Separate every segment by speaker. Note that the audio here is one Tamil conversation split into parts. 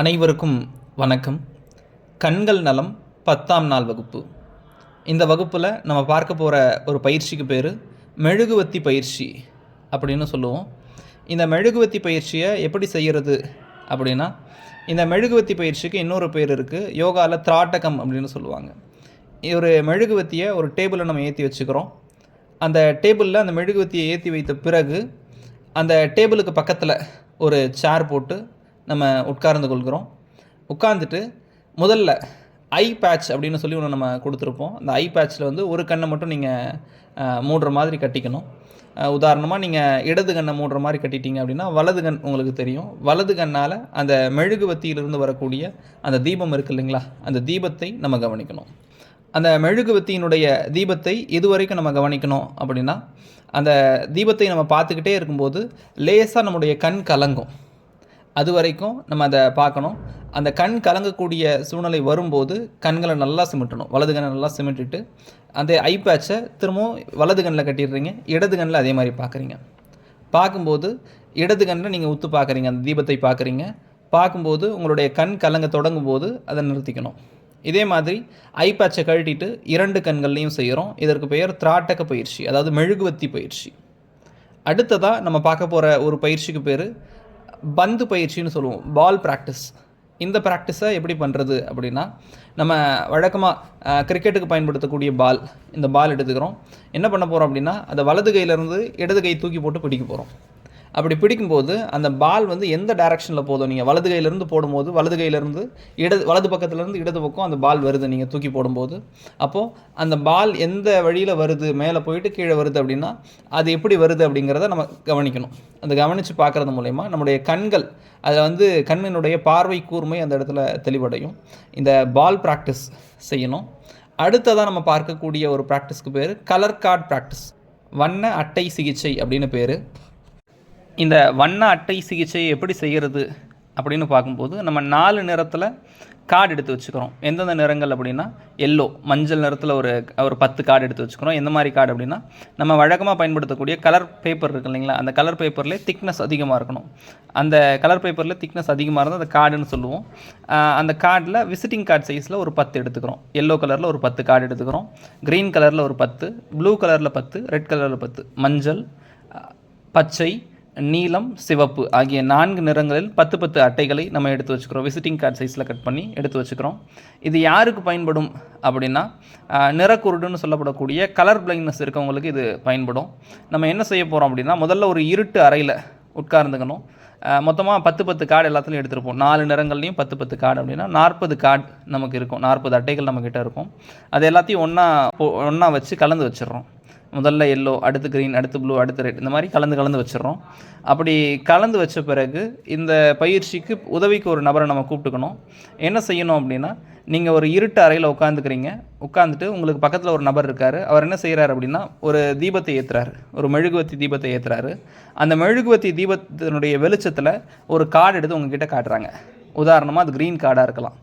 Speaker 1: அனைவருக்கும் வணக்கம். கண்கள் நலம் பத்தாம் நாள் வகுப்பு. இந்த வகுப்பில் நம்ம பார்க்க போகிற ஒரு பயிற்சிக்கு பேர் மெழுகுவத்தி பயிற்சி அப்படின்னு சொல்லுவோம். இந்த மெழுகுவத்தி பயிற்சியை எப்படி செய்கிறது அப்படின்னா இந்த மெழுகுவத்தி பயிற்சிக்கு இன்னொரு பேர் இருக்குது யோகாவில் திராட்டகம் அப்படின்னு சொல்லுவாங்க. ஒரு மெழுகுவத்தியை ஒரு டேபிளில் நம்ம ஏற்றி வச்சுக்கிறோம். அந்த டேபிளில் அந்த மெழுகுவத்தியை ஏற்றி வைத்த பிறகு அந்த டேபிளுக்கு பக்கத்தில் ஒரு சேர் போட்டு நம்ம உட்கார்ந்து கொள்கிறோம். உட்காந்துட்டு முதல்ல ஐ பேட்ச் அப்படின்னு சொல்லி ஒன்று நம்ம கொடுத்துருப்போம். அந்த ஐ பேட்ச்சில் வந்து ஒரு கண்ணை மட்டும் நீங்கள் மூடுற மாதிரி கட்டிக்கணும். உதாரணமாக நீங்கள் இடது கண்ணை மூடுற மாதிரி கட்டிட்டீங்க அப்படின்னா வலது கண் உங்களுக்கு தெரியும். வலது கண்ணால் அந்த மெழுகுவத்தியிலிருந்து வரக்கூடிய அந்த தீபம் இருக்குது இல்லைங்களா? அந்த தீபத்தை நம்ம கவனிக்கணும். அந்த மெழுகுவத்தியினுடைய தீபத்தை இதுவரைக்கும் நம்ம கவனிக்கணும் அப்படின்னா அந்த தீபத்தை நம்ம பார்த்துக்கிட்டே இருக்கும்போது லேசாக நம்முடைய கண் கலங்கும். அது வரைக்கும் நம்ம அதை பார்க்கணும். அந்த கண் கலங்கக்கூடிய சூழ்நிலை வரும்போது கண்களை நல்லா சிமிட்டணும். வலது கண்ணை நல்லா சிமிட்டிட்டு அந்த ஐ பேட்சை திரும்பவும் வலது கண்ணில் கட்டிடுறீங்க. இடது கண்ணில் அதே மாதிரி பார்க்குறீங்க. பார்க்கும்போது இடது கண்ணில் நீங்கள் உத்து பார்க்குறீங்க அந்த தீபத்தை பார்க்குறீங்க. பார்க்கும்போது உங்களுடைய கண் கலங்க தொடங்கும் போது அதை நிறுத்திக்கணும். இதே மாதிரி ஐ பேட்சை கழட்டிட்டு இரண்டு கண்கள்லையும் செய்கிறோம். இதற்கு பெயர் திராட்டக பயிற்சி அதாவது மெழுகுவத்தி பயிற்சி. அடுத்ததாக நம்ம பார்க்க போகிற ஒரு பயிற்சிக்கு பேர் பந்து பயிற்சின்னு சொல்லுவோம். பால் ப்ராக்டிஸ் இந்த ப்ராக்டிஸை எப்படி பண்ணுறது அப்படின்னா நம்ம வழக்கமாக கிரிக்கெட்டுக்கு பயன்படுத்தக்கூடிய பால் இந்த பால் எடுத்துக்கிறோம். என்ன பண்ண போகிறோம் அப்படின்னா அந்த வலது கையிலேருந்து இடது கை தூக்கி போட்டு பிடிக்க போகிறோம் அப்படி பிடிக்கும்போது அந்த பால் வந்து எந்த டைரக்ஷனில் போதும்? நீங்கள் வலது கையிலேருந்து போடும்போது வலது கையிலேருந்து இடது வலது பக்கத்துலேருந்து இடது பக்கம் அந்த பால் வருது நீங்கள் தூக்கி போடும்போது. அப்போது அந்த பால் எந்த வழியில் வருது? மேலே போயிட்டு கீழே வருது அப்படின்னா அது எப்படி வருது அப்படிங்கிறத நம்ம கவனிக்கணும். அந்த கவனித்து பார்க்குறது மூலயமா நம்முடைய கண்கள் அதில் வந்து கண்ணினுடைய பார்வை கூர்மை அந்த இடத்துல தெளிவடையும். இந்த பால் ப்ராக்டிஸ் செய்யணும். அடுத்ததாக நம்ம பார்க்கக்கூடிய ஒரு ப்ராக்டிஸ்க்கு பேர் கலர் கார்டு ப்ராக்டிஸ் வண்ண அட்டை சிகிச்சை அப்படின்னு பேர். இந்த வண்ண அட்டை சிகிச்சையை எப்படி செய்கிறது அப்படின்னு பார்க்கும்போது நம்ம நாலு நிறத்தில் கார்டு எடுத்து வச்சுக்கிறோம். எந்தெந்த நிறங்கள் அப்படின்னா எல்லோ மஞ்சள் நிறத்தில் ஒரு ஒரு பத்து கார்டு எடுத்து வச்சுக்கிறோம். எந்த மாதிரி கார்டு அப்படின்னா நம்ம வழக்கமாக பயன்படுத்தக்கூடிய கலர் பேப்பர் இருக்கு இல்லைங்களா? அந்த கலர் பேப்பர்லேயே திக்னஸ் அதிகமாக இருக்கணும். அந்த கலர் பேப்பரில் திக்னஸ் அதிகமாக இருந்தால் அந்த கார்டுன்னு சொல்லுவோம். அந்த கார்டில் விசிட்டிங் கார்டு சைஸில் ஒரு பத்து எடுத்துக்கிறோம். எல்லோ கலரில் ஒரு பத்து கார்டு எடுத்துக்கிறோம். க்ரீன் கலரில் ஒரு பத்து ப்ளூ கலரில் பத்து ரெட் கலரில் பத்து. மஞ்சள் பச்சை நீலம் சிவப்பு ஆகிய நான்கு நிறங்களில் பத்து பத்து அட்டைகளை நம்ம எடுத்து வச்சுக்கிறோம். விசிட்டிங் கார்டு சைஸில் கட் பண்ணி எடுத்து வச்சுக்கிறோம். இது யாருக்கு பயன்படும் அப்படின்னா நிறக்குருடுன்னு சொல்லப்படக்கூடிய கலர் பிளைண்ட்னஸ் இருக்கவங்களுக்கு இது பயன்படும். நம்ம என்ன செய்ய போகிறோம் அப்படின்னா முதல்ல ஒரு இருட்டு அறையில் உட்கார்ந்துக்கணும். மொத்தமாக பத்து பத்து கார்டு எல்லாத்துலையும் எடுத்துருப்போம் நாலு நிறங்கள்லையும் பத்து பத்து கார்டு அப்படின்னா நாற்பது கார்டு நமக்கு இருக்கும். நாற்பது அட்டைகள் நம்மக்கிட்ட இருக்கும். அது எல்லாத்தையும் ஒன்றா ஒன்றா வச்சு கலந்து வச்சிடுறோம். முதல்ல எல்லோ அடுத்து க்ரீன் அடுத்து ப்ளூ அடுத்து ரெட் இந்த மாதிரி கலந்து கலந்து வச்சிடறோம். அப்படி கலந்து வச்ச பிறகு இந்த பயிற்சிக்கு உதவிக்கு ஒரு நபரை நம்ம கூப்பிட்டுக்கணும். என்ன செய்யணும் அப்படின்னா நீங்கள் ஒரு இருட்டு அறையில் உட்காந்துக்கிறீங்க உட்காந்துட்டு உங்களுக்கு பக்கத்தில் ஒரு நபர் இருக்கார். அவர் என்ன செய்கிறார் அப்படின்னா ஒரு தீபத்தை ஏற்றுறாரு ஒரு மெழுகுவத்தி தீபத்தை ஏற்றுறாரு அந்த மெழுகுவத்தி தீபத்தினுடைய வெளிச்சத்தில் ஒரு கார்டு எடுத்து உங்ககிட்ட காட்டுறாங்க. உதாரணமாக அது க்ரீன் கார்டாக இருக்கலாம்.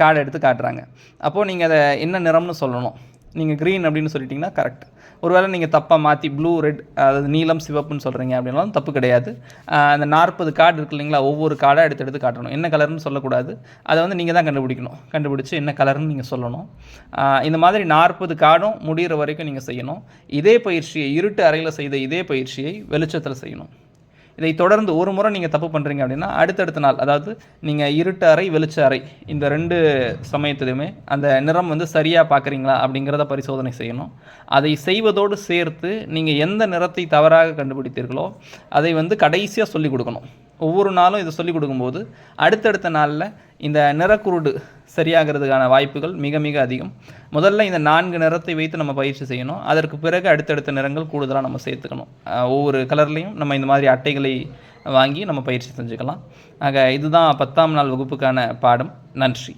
Speaker 1: கார்டு எடுத்து காட்டுறாங்க. அப்போது நீங்கள் அதை என்ன நிறம்னு சொல்லணும்? நீங்கள் க்ரீன் அப்படின்னு சொல்லிட்டிங்கன்னா கரெக்ட் ஒருவேளை நீங்கள் தப்பாக மாற்றி ப்ளூ ரெட் அதாவது நீலம் சிவப்புன்னு சொல்கிறீங்க அப்படின்னாலும் தப்பு கிடையாது. அந்த நாற்பது கார்டு இருக்கு இல்லைங்களா ஒவ்வொரு கார்டாக எடுத்து எடுத்து காட்டணும். என்ன கலர்னு சொல்லக்கூடாது. அதை வந்து நீங்கள் தான் கண்டுபிடிக்கணும். கண்டுபிடிச்சி என்ன கலர்னு நீங்கள் சொல்லணும். இந்த மாதிரி நாற்பது கார்டும் முடிகிற வரைக்கும் நீங்கள் செய்யணும். இதே பயிற்சியை இருட்டு அறையில் செய்த இதே பயிற்சியை வெளிச்சத்தில் செய்யணும். இதை தொடர்ந்து ஒரு முறை நீங்கள் தப்பு பண்ணுறீங்க அப்படின்னா அடுத்தடுத்த நாள் அதாவது நீங்கள் இருட்டு அறை வெளிச்ச அறை இந்த ரெண்டு சமயத்துலையுமே அந்த நிறம் வந்து சரியாக பார்க்குறீங்களா அப்படிங்கிறத பரிசோதனை செய்யணும். அதை செய்வதோடு சேர்த்து நீங்கள் எந்த நிறத்தை தவறாக கண்டுபிடித்தீர்களோ அதை வந்து கடைசியாக சொல்லிக் கொடுக்கணும். ஒவ்வொரு நாளும் இதை சொல்லிக் கொடுக்கும்போது அடுத்தடுத்த நாளில் இந்த நிறக்குருடு சரியாகிறதுக்கான வாய்ப்புகள் மிக மிக அதிகம். முதல்ல இந்த நான்கு நிறத்தை வைத்து நம்ம பயிற்சி செய்யணும். அதற்கு பிறகு அடுத்தடுத்த நிறங்கள் கூடுதலாக நம்ம சேர்த்துக்கணும். ஒவ்வொரு கலர்லேயும் நம்ம இந்த மாதிரி அட்டைகளை வாங்கி நம்ம பயிற்சி செஞ்சுக்கலாம். ஆக இதுதான் பத்தாம் நாள் வகுப்புக்கான பாடம். நன்றி.